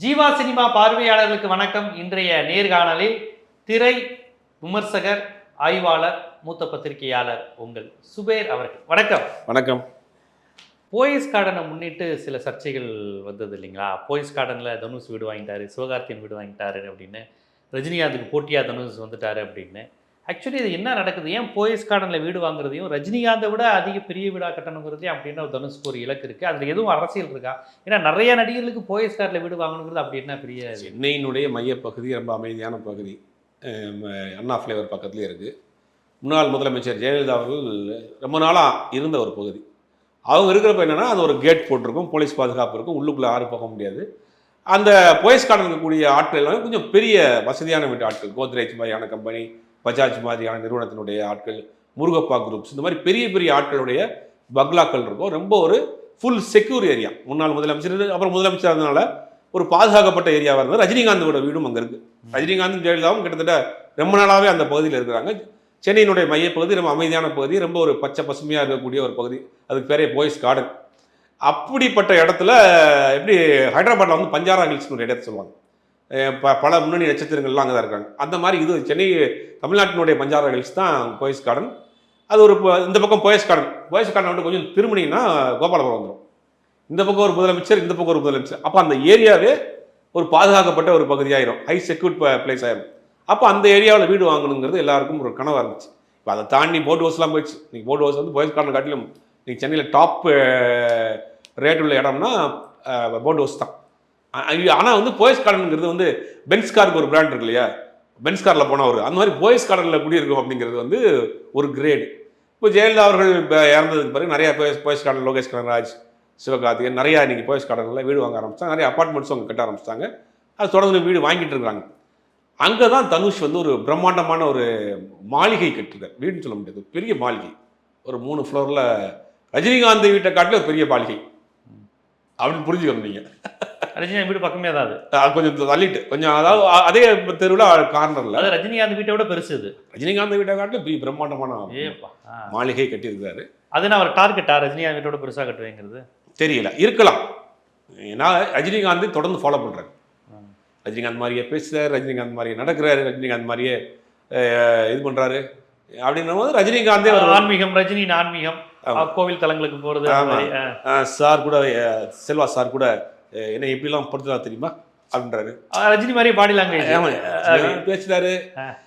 Jeeva cinema பார்வையாளர்களுக்கு வணக்கம். இன்றைய நேர்காணலில் திரை விமர்சகர் ஆய்வாளர் மூத்த பத்திரிகையாளர் உங்கள் சுபேர் அவர்கள். வணக்கம். வணக்கம். போயஸ் கார்டனை முன்னிட்டு சில சர்ச்சைகள் வந்தது இல்லைங்களா? போயஸ் கார்டனில் தனுஷ் வீடு வாங்கிட்டாரு சிவகார்த்தியன் வீடு வாங்கிட்டாரு அப்படின்னு ரஜினிகாந்துக்கு போட்டியாக தனுஷ் வந்துட்டாரு அப்படின்னு. ஆக்சுவலி இது என்ன நடக்குது? ஏன் போயஸ் கார்டனில் வீடு வாங்குறதையும் ரஜினிகாந்தை விட அதிக பெரிய வீடாக கட்டணுங்கிறதையும் அப்படின்னு ஒரு தனுஷ்க்கு ஒரு இலக்கு இருக்குது அதில் எதுவும் அரசியல் இருக்கா? ஏன்னா நிறைய நடிகர்களுக்கு போயஸ் கார்டில் வீடு வாங்கணுங்கிறது அப்படி என்ன பெரிய சென்னையினுடைய மையப்பகுதி ரொம்ப அமைதியான பகுதி. அண்ணா ஃப்ளேவர் பக்கத்துலேயே இருக்குது முன்னாள் முதலமைச்சர் ஜெயலலிதா அவர்கள் ரொம்ப நாளாக இருந்த ஒரு பகுதி. அவங்க இருக்கிறப்ப என்னென்னா அது ஒரு கேட் போட்டிருக்கும் போலீஸ் பாதுகாப்பு இருக்கும் உள்ளுக்குள்ளே யாரும் போக முடியாது. அந்த போயஸ் கார்டன் இருக்கக்கூடிய ஆட்கள் எல்லாமே கொஞ்சம் பெரிய வசதியான வீட்டு ஆட்கள். கோத்ரேஜ் மாதிரியான கம்பெனி பஜாஜ் மாதிரியான நிறுவனத்தினுடைய ஆட்கள் முருகப்பா குரூப்ஸ் இந்த மாதிரி பெரிய பெரிய ஆட்களுடைய பங்களாக்கள் இருக்கும். ரொம்ப ஒரு ஃபுல் செக்யூர் ஏரியா முன்னாள் முதலமைச்சர் அப்புறம் முதலமைச்சர் அதனால ஒரு பாதுகாக்கப்பட்ட ஏரியாவாக இருந்தது. ரஜினிகாந்தோட வீடும் அங்கே இருக்குது ரஜினிகாந்தும் ஜெயலலிதாவும் கிட்டத்தட்ட ரொம்ப நாளாகவே அந்த பகுதியில் இருக்கிறாங்க. சென்னையினுடைய மையப்பகுதி ரொம்ப அமைதியான பகுதி ரொம்ப ஒரு பச்சை பசுமையாக இருக்கக்கூடிய ஒரு பகுதி. அதுக்கு பேரே போய்ஸ் கார்டன் அப்படிப்பட்ட இடத்துல எப்படி ஹைதராபாத்தில் வந்து பஞ்சாரா ஹில்ஸ்னு ஒரு இடத்த சொல்லுவாங்க. ப பல முன்னணி நட்சத்திரங்கள்லாம் அங்கே தான் இருக்காங்க. அந்த மாதிரி இது சென்னை தமிழ்நாட்டினுடைய பஞ்சார ஹில்ஸ் தான் போயஸ் கார்டன் அது ஒரு இந்த பக்கம் போயஸ் கார்டன் போயஸ் கார்டன் வந்து கொஞ்சம் திருமணின்னா கோபாலபுரம் வந்துடும் இந்த பக்கம் ஒரு முதலமைச்சர் இந்த பக்கம் ஒரு முதலமைச்சர். அப்போ அந்த ஏரியாவே ஒரு பாதுகாக்கப்பட்ட ஒரு பகுதியாயிரும். ஹை செக்யூர்ட் பிளேஸ் ஆயிரும். அப்போ அந்த ஏரியாவில் வீடு வாங்கணுங்கிறது எல்லாருக்கும் ஒரு கனவாக இருந்துச்சு. இப்போ அதை தாண்டி போட் ஹவுஸ்லாம் போயிடுச்சு. இன்னைக்கு போட் ஹவுஸ் வந்து போயஸ் கார்டன் காட்டிலும் இன்னைக்கு சென்னையில் டாப் ரேட் உள்ள இடம்னா போட் ஹவுஸ் தான். ஆனால் வந்து போயஸ் கார்டனுங்கிறது வந்து பென்ஸ் காருக்கு ஒரு பிராண்ட் இருக்கு இல்லையா? பென்ஸ் காரில் போனவர் அந்த மாதிரி போயஸ் கார்டனில் குடியிருக்கும் அப்படிங்கிறது வந்து ஒரு கிரேடு இப்போ ஜெயலலிதா அவர்கள் இப்போ இறந்ததுக்கு பிறகு நிறையா போயஸ் போயஸ் கார்டன் லோகேஷ் கனகராஜ் சிவகார்த்திகன் நிறையா இன்றைக்கி போயஸ் கார்டனில் வீடு வாங்க ஆரம்பித்தாங்க நிறைய அப்பார்ட்மெண்ட்ஸும் அவங்க கட்ட ஆரம்பிச்சிட்டாங்க. அது தொடர்ந்து வீடு வாங்கிட்டு இருக்காங்க அங்கே தான் தனுஷ் வந்து ஒரு பிரம்மாண்டமான ஒரு மாளிகை கட்டிருக்கார் வீடுன்னு சொல்ல முடியாது. பெரிய மாளிகை. ஒரு மூணு ஃப்ளோரில் ரஜினிகாந்த் வீட்டை காட்டில் ஒரு பெரிய மாளிகை. அப்படின்னு புரிஞ்சுக்கணும் நீங்கள் ரஜினிகாந்த் வீடு பக்கமே தான் அது. அது கொஞ்சம் தள்ளிட்டு கொஞ்சம் அதாவது அதே தெருவில் கார்னரில் அது ரஜினிகாந்த் வீட்டை விட பெருசு இது. ரஜினிகாந்த் வீட்டை பெரிய பிரம்மாண்டமான. மாளிகை கட்டியிருக்காரு. அது நான் அவர் டார்கெட்டா ரஜினிகாந்த் வீட்டோட பெருசா கட்டுவேங்கிறது? தெரியல. இருக்கலாம். நான் ரஜினிகாந்தை தொடர்ந்து ஃபாலோ பண்ணுறேன். ரஜினிகாந்த் மாதிரியே பேசுறாரு ரஜினிகாந்த் மாதிரியே நடக்கிறாரு ரஜினிகாந்த் மாதிரியே இது பண்ணுறாரு அப்படின்னும் போது ரஜினிகாந்தே ஒரு ஆன்மீகம் ரஜினி ஆன்மீகம். கோவில் தலங்களுக்கு. அஹ், சார் கூட செல்வா சார் கூட என்ன எப்படிலாம் பொறுத்ததா தெரியுமா? அப்படின்றாரு. ரஜினி மாதிரி பாடி லாங்குவேஜ் ஆ.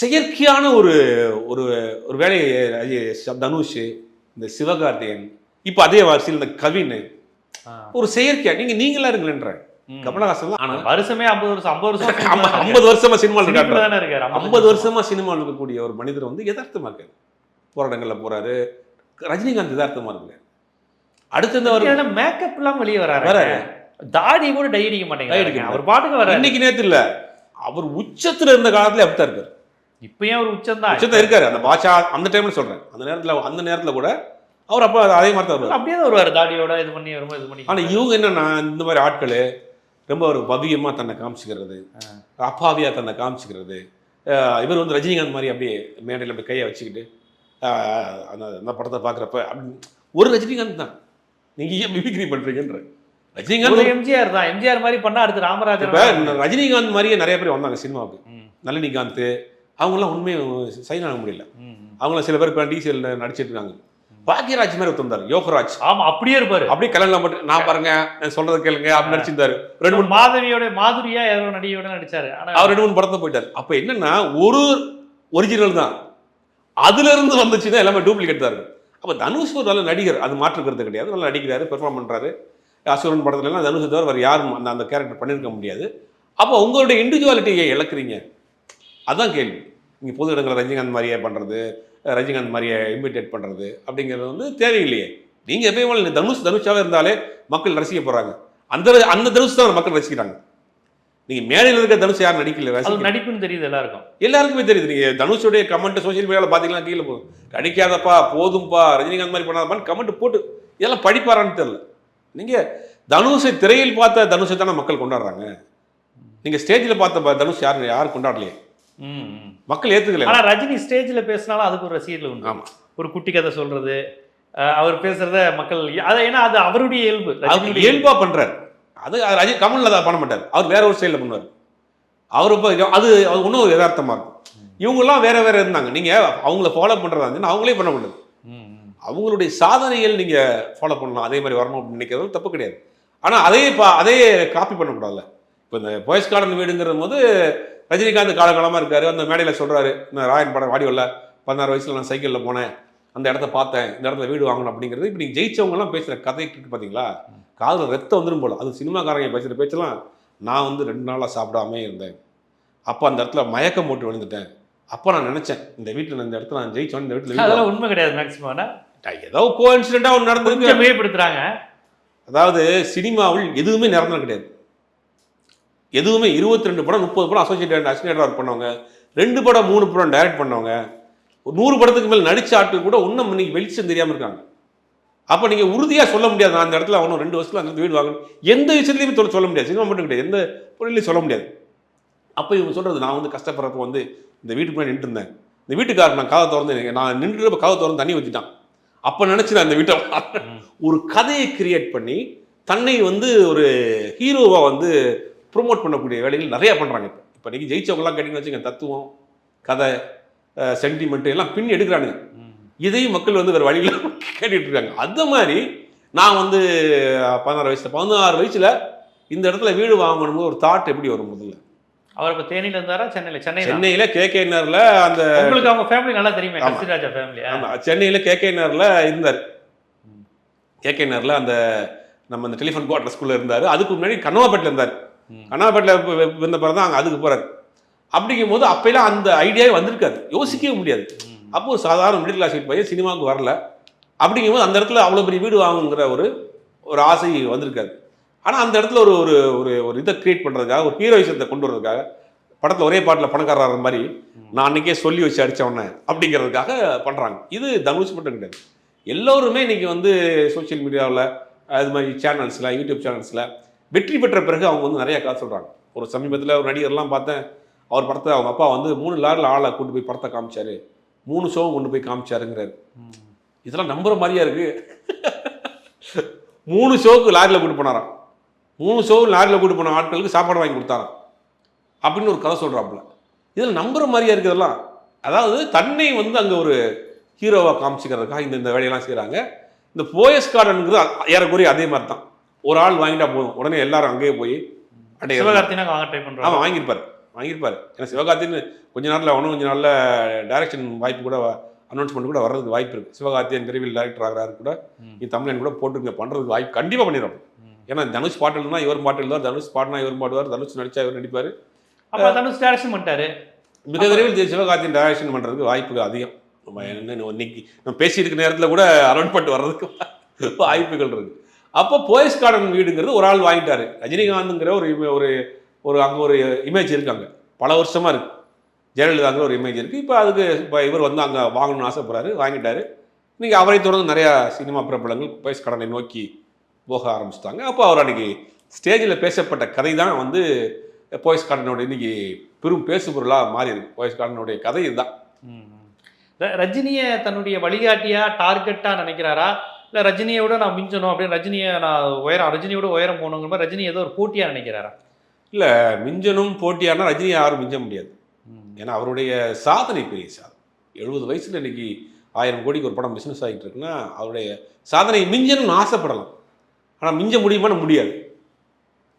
செயற்கையான ஒரு ஒரு ஒரு வேலையை தனுஷ் இந்த சிவகார்த்தியன் இப்போ அதே வரிசையில் இந்த கவின் ஒரு செயற்கையா நீங்க நீங்களா இருங்களேன்ற. கமலஹாசன் ஆனா வருஷமே ஐம்பது வருஷம் ஐம்பது வருஷம் ஐம்ப- ஐம்பது வருஷமா சினிமாவில் இருக்காரு. ஐம்பது வருஷமா. சினிமாவில் இருக்கக்கூடிய ஒரு மனிதர் வந்து யதார்த்தமா இருக்காரு. போராட்டங்கள்ல போறாரு. ரஜினிகாந்த் யதார்த்தமா இருக்கு அடுத்து இந்த மேக்கப் எல்லாம் வெளியே வராரு. வராரு. தாடி கூட டை அடிக்க அடிக்க அவர் பாட்டுக்கு வர இன்னைக்கு நேத்து இல்ல. அவர் உச்சத்துல இருந்த காலத்துல அப்படித்தான் இருக்காரு. இப்பயும் ஒரு உச்சம் தான் உச்சத்துல இருக்காரு. அந்த பாஷா அந்த டைம்ல சொல்றேன். அந்த நேரத்துல அந்த நேரத்துல கூட அவர் அப்ப அதே மாதிரி தான் அப்படியே தான் வருவாரு. தாடியோட இது பண்ணி வரும்போது இது பண்ணி ஆனா இவங்க என்னன்னா இந்த மாதிரி ஆட்கள் ரொம்ப ஒரு பவியமா தன்னை காமிச்சுக்கிறது அப்பாவியா தன்னை காமிச்சுக்கிறது. இவர் வந்து ரஜினிகாந்த் மாதிரி அப்படியே மேடையில் அப்படி கையை வச்சுக்கிட்டு அந்த அந்த படத்தை பார்க்குறப்ப அப்படி ஒரு ரஜினிகாந்த் தான். நீங்க ஏன் மிமிக்ரி பண்றீங்கன்ற. ஒரு ரஜினிகாந்த் எம்ஜிஆர் தான். எம்ஜிஆர் மாதிரி பண்ணா அடுத்து ராமராஜன் இப்ப ரஜினிகாந்த் மாதிரியே நிறைய பேர் வந்தாங்க சினிமாவுக்கு. நளினிகாந்த் அவங்களாம் உண்மையை சைன் ஆக முடியல. அவங்கள சில பேர் இப்போ டிசிஎல் நடிச்சிட்டு இருக்காங்க. பாக்யராஜ் மாதிரி ஒருத்தர் வந்தார் யோகராஜ். ஆமா அப்படியே இருப்பாரு. அப்படியே கல்யாணம் மட்டும் நான் பாருங்க நான் சொல்றதை கேளுங்க அப்படின்னு நடிச்சிருந்தாரு. ரெண்டு மூணு மாதவியோட மாதுரியா யாரோ நடிகையோட நடிச்சாரு. அவர் ரெண்டு மூணு படத்தை போயிட்டார். அப்ப என்னன்னா ஒரு ஒரிஜினல் தான். அதுலேருந்து வந்துச்சுன்னா எல்லாமே டூப்ளிகேட் தான் இருக்கும். அப்போ தனுஷ் ஒரு நல்ல நடிகர். அது மாற்றுக்கிறது கிடையாது. நல்லா நடிக்கிறாரு பெர்ஃபார்ம் பண்ணுறாரு அசுரன் படத்துலலாம் எல்லாம் தனுஷை தவிர வேறு யாரும் அந்த அந்த கேரக்டர் பண்ணியிருக்க முடியாது. அப்போ உங்களுடைய இண்டிவிஜுவாலிட்டியை இழக்கிறீங்க. அதுதான் கேள்வி. நீங்கள் பொது இடங்களில் ரஜினிகாந்த் மாதிரியே பண்ணுறது ரஜினிகாந்த் மாதிரியே இமிட்டேட் பண்ணுறது அப்படிங்கிறது வந்து தேவையில்லையே. நீங்கள் எப்பயும் தனுஷ் தனுஷாவே இருந்தாலே மக்கள் ரசிக்க போகிறாங்க அந்த அந்த தனுஷ் தான் மக்கள் ரசிக்கிறாங்க. நீங்க மேடையில் இருக்க தனுஷ் யாரும் நடிக்கல அது நடிப்புன்னு தெரியுது எல்லாருக்கும். எல்லாருக்குமே தெரியுது. நீங்க தனுஷுடைய கமெண்ட் சோஷியல் மீடியாவில் பார்த்தீங்கன்னா கீழே போகும். நடிக்காதப்பா போதும்பா ரஜினிகாந்த் மாதிரி பண்ணாதப்பான்னு கமெண்ட் போட்டு இதெல்லாம் படிப்பாரான்னு தெரியல. நீங்க தனுஷை திரையில் பார்த்த தனுஷை தானே மக்கள் கொண்டாடுறாங்க. நீங்க ஸ்டேஜில் பார்த்த தனுஷ் யாரும் யாரும் கொண்டாடலையே. மக்கள் ஏத்துக்கல ஆனா ரஜினி ஸ்டேஜ்ல பேசினாலும் அதுக்கு ஒரு ரசிகர்கள் உண்டு. ஆமா. ஒரு குட்டி கதை சொல்றது அவர் பேசுறத மக்கள் அதை ஏன்னா அது அவருடைய இயல்பு இயல்பா. பண்றாரு. அது ரஜினி கமலில் அதை பண்ண மாட்டார். அவர் வேற ஒரு ஸ்டைலில் பண்ணுவார். அவர் இப்போ அது அது இன்னும் யதார்த்தமாக இருக்கும். இவங்கெல்லாம் வேற வேற இருந்தாங்க. நீங்கள் அவங்கள ஃபாலோ பண்ணுறதா இருந்துச்சுன்னா அவங்களே பண்ண முடியாது அவங்களுடைய சாதனைகள் நீங்கள் ஃபாலோ பண்ணலாம். அதே மாதிரி வரணும் அப்படின்னு நினைக்கிறது தப்பு கிடையாது. ஆனால் அதே பா அதே காப்பி பண்ணக்கூடாதுல்ல. இப்போ இந்த பாய்ஸ் கார்டன் வீடுங்கிற போது ரஜினிகாந்த் காலகாலமாக இருக்காரு. அந்த மேடையில் சொல்கிறாரு இந்த ராயன் படம் வாடி பதினாறு வயசில் நான் சைக்கிளில் போனேன். அந்த இடத்த பார்த்தேன். இந்த இடத்துல வீடு வாங்கணும் அப்படிங்கிறது. இப்போ நீங்கள் ஜெயிச்சவங்கலாம் பேசுகிற கதை இருக்கு பார்த்தீங்களா காதில் ரத்தம் வந்துடும் போல. அது சினிமாக்காரங்க பேசுகிற பேச்செல்லாம் நான் வந்து ரெண்டு நாளாக சாப்பிடாம இருந்தேன். அப்போ அந்த இடத்துல மயக்கம் போட்டு விழுந்துட்டேன். அப்போ நான் நினச்சேன் இந்த வீட்டில் இந்த இடத்துல நான் ஜெயிச்சோன்னு இந்த வீட்டில் வீடு அதெல்லாம் உண்மை கிடையாது மேக்ஸிமம். ஏதோ கோ இன்சிடென்ட்டாக ஒன்று நடந்திருக்கு. கொஞ்சம் மிகைப்படுத்துறாங்க அதாவது சினிமாவில் எதுவுமே நிரந்தரம் கிடையாது. எதுவுமே இருபத்தி ரெண்டு படம் முப்பது படம் அசோசியேட் அசினேட்டர் ஒர்க் பண்ணவங்க ரெண்டு படம் மூணு படம் டைரக்ட் பண்ணவங்க ஒரு நூறு படத்துக்கு மேல் நடிச்ச ஆட்கள் கூட இன்னும் இன்னைக்கு வெளிச்சம் தெரியாமல் இருக்காங்க. அப்போ நீங்கள் உறுதியாக சொல்ல முடியாது. நான் அந்த இடத்துல அவனும் ரெண்டு வருஷத்தில் அந்த வீடு வாங்கணும். எந்த விஷயத்துலையுமே சொல்ல சொல்ல முடியாது. சினிமா மட்டும் கிடையாது. எந்த பொருளையும் சொல்ல முடியாது. அப்போ இவங்க சொல்கிறது நான் வந்து கஷ்டப்படுறப்ப வந்து இந்த வீட்டுக்கு முன்னாடி நின்று இருந்தேன் இந்த வீட்டுக்காரர் நான் காதை திறந்து நான் நின்றுறப்ப காதை திறந்து தண்ணி ஊற்றிட்டான் அப்போ நினச்சி நான் இந்த வீட்டை ஒரு கதையை கிரியேட் பண்ணி தன்னை வந்து ஒரு ஹீரோவாக வந்து ப்ரொமோட் பண்ணக்கூடிய வேலைகள் நிறையா பண்ணுறாங்க இப்போ. இப்போ நீங்கள் ஜெயிச்சவங்கலாம் கேட்டிங்கன்னு வச்சுக்கோங்க தத்துவம் கதை சென்டிமெண்ட்டு எல்லாம் பின் எடுக்கிறானுங்க. இதையும் மக்கள் வந்து வேறு வழியில் கேட்டுட்டு இருக்காங்க அந்த மாதிரி நான் வந்து பதினாறு வயசுல பதினாறு வயசுல இந்த இடத்துல வீடு வாங்கணும்னு ஒரு தாட் எப்படி வரும் முதல்ல? அவர் இப்ப தேனியில இருந்தாரா? சென்னையில? சென்னை. சென்னையில கே கே நகர்ல அந்த உங்களுக்கு அவங்க ஃபேமிலி நல்லா தெரியுமே. கஸ்தூராஜா ஃபேமிலி ஆமா. சென்னையில கே கே நகர்ல இருந்தார். கே கே நகர்ல அந்த நம்ம அந்த டெலிஃபோன் குவார்டர் ஸ்கூல்ல இருந்தார். அதுக்கு முன்னாடி கண்ணவாப்பேட்டில் இருந்தார். ம். கண்ணவாப்பேட்டில் இருந்த பிறகு தான் அங்கே அதுக்கு போறாரு. அப்படிங்கும் போது அப்பெல்லாம் அந்த ஐடியாவே வந்திருக்காது. யோசிக்கவே முடியாது. அப்போ ஒரு சாதாரண மிடில் கிளாஸ் வீட்டு பையன் சினிமாவுக்கு வரல. அப்படிங்கும்போது அந்த இடத்துல அவ்வளோ பெரிய வீடு வாங்குங்கிற ஒரு ஒரு ஆசை வந்திருக்காது. ஆனால் அந்த இடத்துல ஒரு ஒரு ஒரு ஒரு இதை கிரியேட் பண்ணுறதுக்காக ஒரு ஹீரோயிசத்தை கொண்டு வர்றதுக்காக படத்தில் ஒரே பாட்டில் பணக்காரர் மாதிரி நான் அன்றைக்கே சொல்லி வச்சு அடித்தவொடனே அப்படிங்கிறதுக்காக பண்ணுறாங்க இது தனுஷ் மட்டும் கிடையாது. எல்லோருமே இன்றைக்கி வந்து சோஷியல் மீடியாவில் அது மாதிரி சேனல்ஸில் யூடியூப் சேனல்ஸில் வெற்றி பெற்ற பிறகு அவங்க வந்து நிறைய காசு சொல்கிறாங்க ஒரு சமீபத்தில் ஒரு நடிகர்லாம் பார்த்தேன் அவர் படத்தை அவங்க அப்பா வந்து மூணு லாரில் ஆளை கூட்டு போய் படத்தை காமிச்சார். மூணு ஷோவும் கொண்டு போய் காமிச்சாருங்கிறாரு. இதெல்லாம் நம்புற மாதிரியா இருக்கு? மூணு ஷோவுக்கு லாரியில் கூட்டு போனாராம். மூணு ஷோவு லாரியில் கூட்டு போன ஆட்களுக்கு சாப்பாடு வாங்கி கொடுத்தாராம். அப்படின்னு ஒரு கதை சொல்கிறாப்புல இதில் நம்புற மாதிரியா இருக்குதெல்லாம் அதாவது தன்னை வந்து அங்கே ஒரு ஹீரோவாக காமிச்சிக்கிறதுக்காக இந்த இந்த வேலையெல்லாம் செய்கிறாங்க இந்த போயஸ் கார்டனுங்கிறது ஏறக்குறைய அதே மாதிரி தான் ஒரு ஆள் வாங்கிட்டா போதும். உடனே எல்லாரும் அங்கேயே போய் சிவகார்த்தினா வாங்க ட்ரை ஆமாம் பண்றாங்க வாங்கியிருப்பார். வாங்கியிருப்பார். ஏன்னா சிவகார்த்தின்னு கொஞ்ச நாட்டில் ஒன்றும் கொஞ்ச நாளில் டைரக்ஷன் வாய்ப்பு கூட அனௌன்ஸ்மெண்ட் கூட வர்றதுக்கு வாய்ப்பு இருக்குது சிவகார்த்தியன் விரைவில் டைரக்டர் ஆகிறாரு கூட. நீ தமிழன் கூட போட்டுருங்க பண்ணுறதுக்கு வாய்ப்பு கண்டிப்பாக பண்ணிடுறோம். ஏன்னா தனுஷ் பாட்டு எழுதுனா இவர் பாட்டு எழுதுவார் தனுஷ் பாடினா இவர் பாடுவார் தனுஷ் நடிச்சா இவர் நடிப்பார். அப்ப தனுஷ் டேரக்ஷன் பண்ணிட்டாரு. மிக விரைவில் சிவகார்த்தியன் டைரக்ஷன் பண்ணுறதுக்கு வாய்ப்புகள் அதிகம். நம்ம என்ன இன்னைக்கு நம்ம பேசியிருக்க நேரத்தில் கூட அனௌன்ஸ்மெண்ட் வர்றதுக்கு வாய்ப்புகள் இருக்கு. அப்போ போயஸ் கார்டன் வீடுங்கிறது ஒரு ஆள் வாங்கிட்டாரு. ரஜினிகாந்துங்கிற ஒரு ஒரு ஒரு அங்கே ஒரு இமேஜ் இருக்குது அங்கே. பல வருஷமாக இருக்குது ஜெயலலிதாங்கிற ஒரு இமேஜ் இருக்குது இப்போ அதுக்கு இப்போ இவர் வந்து அங்கே வாங்கணும்னு ஆசைப்படுறாரு வாங்கிட்டாரு. இன்றைக்கி அவரை தொடர்ந்து நிறையா சினிமா பிரபலங்கள் போயஸ் கடனை நோக்கி போக ஆரம்பிச்சிட்டாங்க. அப்போ அவர் அன்றைக்கி ஸ்டேஜில் பேசப்பட்ட கதை தான் வந்து போயஸ் கார்டனோட இன்னைக்கு பெரும் பேசுபொருளாக மாறி இருக்கு போயஸ் கார்டனுடைய கதை இதுதான். ரஜினியை தன்னுடைய வழிகாட்டியா டார்கெட்டாக நினைக்கிறாரா? இல்லை ரஜினியை விட நான் மிஞ்சணும் அப்படின்னு ரஜினியை நான் உயரம் ரஜினியோட உயரம் போகணுங்கிற மாதிரி ரஜினி ஏதோ ஒரு போட்டியாக நினைக்கிறாரா? இல்லை மிஞ்சனும் போட்டியானா ரஜினி யாரும் மிஞ்ச முடியாது. ஏன்னா அவருடைய சாதனை பெரிய சாதனை. எழுபது வயசில் இன்னைக்கு ஆயிரம் கோடிக்கு ஒரு படம் பிஸ்னஸ் ஆகிட்டு இருக்குன்னா அவருடைய சாதனை மிஞ்சணும்னு ஆசைப்படலாம். ஆனால் மிஞ்ச முடியுமான்னு முடியாது.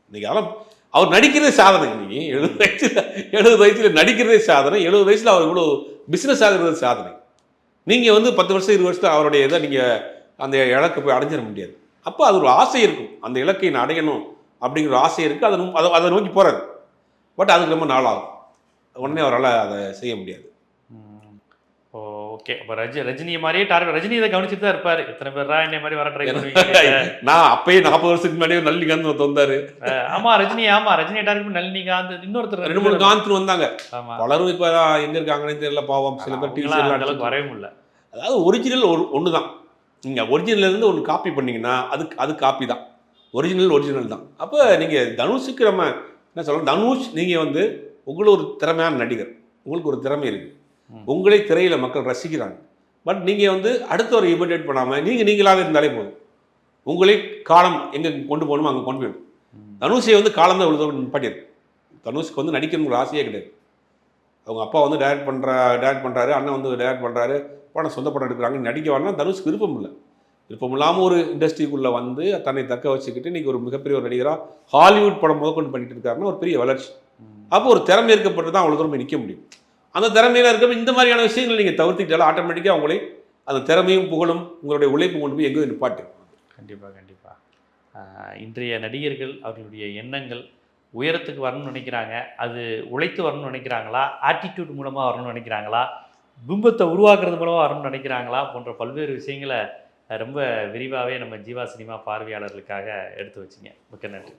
இன்னைக்கு அதெல்லாம் அவர் நடிக்கிறதே சாதனை இன்னைக்கு. எழுபது வயசில் எழுபது வயசில் நடிக்கிறதே சாதனை. எழுபது வயசில் அவர் இவ்வளோ பிஸ்னஸ் ஆகிறது சாதனை. நீங்கள் வந்து பத்து வருஷம் இருபது வருஷத்தில் அவருடைய இதை நீங்கள் அந்த இலக்கை போய் அடைஞ்சிட முடியாது. அப்போ அது ஒரு ஆசை இருக்கும். அந்த இலக்கை நான் அடையணும். அப்படிங்கிற ஆசை இருக்குது அதை அதை அதை நோக்கி போகிறாரு பட் அதுக்கு ரொம்ப நாளாகும். உடனே அவரால் அதை செய்ய முடியாது. ஓகே. அப்போ ரஜி ரஜினியை மாதிரியே டார்கெட் ரஜினி இதை கவனிச்சுட்டு தான் இருப்பாரு. எத்தனை பேரா என்னை மாதிரி வர ட்ரை பண்ணுவீங்க நான் அப்பயே நாற்பது வருஷத்துக்கு முன்னாடியே நல்லிகாந்த் வந்தாரு அஹ் ஆமா ரஜினி ஆமா. ரஜினி டார்கெட் பண்ணி நளினிகாந்த் இன்னொருத்தர் ரெண்டு மூணு காந்த்னு வந்தாங்க. பலரும் இப்போ எங்க இருக்காங்கன்னு தெரியல பாவம். சில பேர் டிவி அளவுக்கு வரவே முடியல. அதாவது ஒரிஜினல் ஒரு ஒன்று தான் நீங்கள் ஒரிஜினல் இருந்து ஒன்று காப்பி பண்ணீங்கன்னா அது அது காப்பி தான். ஒரிஜினல் ஒரிஜினல் தான். அப்போ நீங்கள் தனுஷுக்கு நம்ம என்ன சொல்கிறோம் தனுஷ் நீங்கள் வந்து உங்களை ஒரு திறமையான நடிகர். உங்களுக்கு ஒரு திறமை இருக்குது. உங்களே திரையில் மக்கள் ரசிக்கிறாங்க. பட் நீங்கள் வந்து அடுத்தவரை இமிடேட் பண்ணாமல் நீங்கள் நீங்களாகவே இருந்தாலே போதும். உங்களே காலம் எங்கே கொண்டு போகணுமோ அங்கே கொண்டு போயிடும். தனுஷை வந்து காலம் தான் இவ்வளோ நிப்பாட்டியிருக்கு தனுஷ்க்கு வந்து நடிக்கணுங்கிற ஆசையே கிடையாது. அவங்க அப்பா வந்து டைரக்ட் பண்ணுறா டைரக்ட் பண்ணுறாரு அண்ணன் வந்து டைரக்ட் பண்ணுறாரு படம் சொந்த படம் எடுக்கிறாங்க நடிக்க வரலாம் தனுஷ்க்கு விருப்பம் இல்லை. விருப்பம் இல்லாமல் ஒரு இண்டஸ்ட்ரிக்குள்ளே வந்து தன்னை தக்க வச்சுக்கிட்டு இன்றைக்கி ஒரு மிகப்பெரிய ஒரு நடிகராக ஹாலிவுட் படம் முதற்கொண்டு பண்ணிட்டு இருக்காருன்னா ஒரு பெரிய வளர்ச்சி. அப்போ ஒரு திறமை இருக்கப்பட்டு தான் அவ்வளோ தூரம் போய் நிற்க முடியும். அந்த திறமையில இருக்க இந்த மாதிரியான விஷயங்களை நீங்கள் தவிர்த்துக்கிட்டாலும் ஆட்டோமேட்டிக்காக உங்களை அந்த திறமையும் புகழும் உங்களுடைய உழைப்பு கொண்டு போய் எங்கேயும் நிப்பாட்டு. கண்டிப்பாக கண்டிப்பாக இன்றைய நடிகர்கள் அவர்களுடைய எண்ணங்கள் உயரத்துக்கு வரணும்னு நினைக்கிறாங்க. அது உழைத்து வரணும்னு நினைக்கிறாங்களா? ஆட்டிடியூட் மூலமாக வரணும்னு நினைக்கிறாங்களா? பிம்பத்தை உருவாக்குறது மூலமாக வரணும்னு நினைக்கிறாங்களா? போன்ற பல்வேறு விஷயங்களை ரொம்ப விரிவாகவே நம்ம ஜீவா சினிமா பார்வையாளர்களுக்காக எடுத்து வச்சிங்க. மிக்க நன்றி.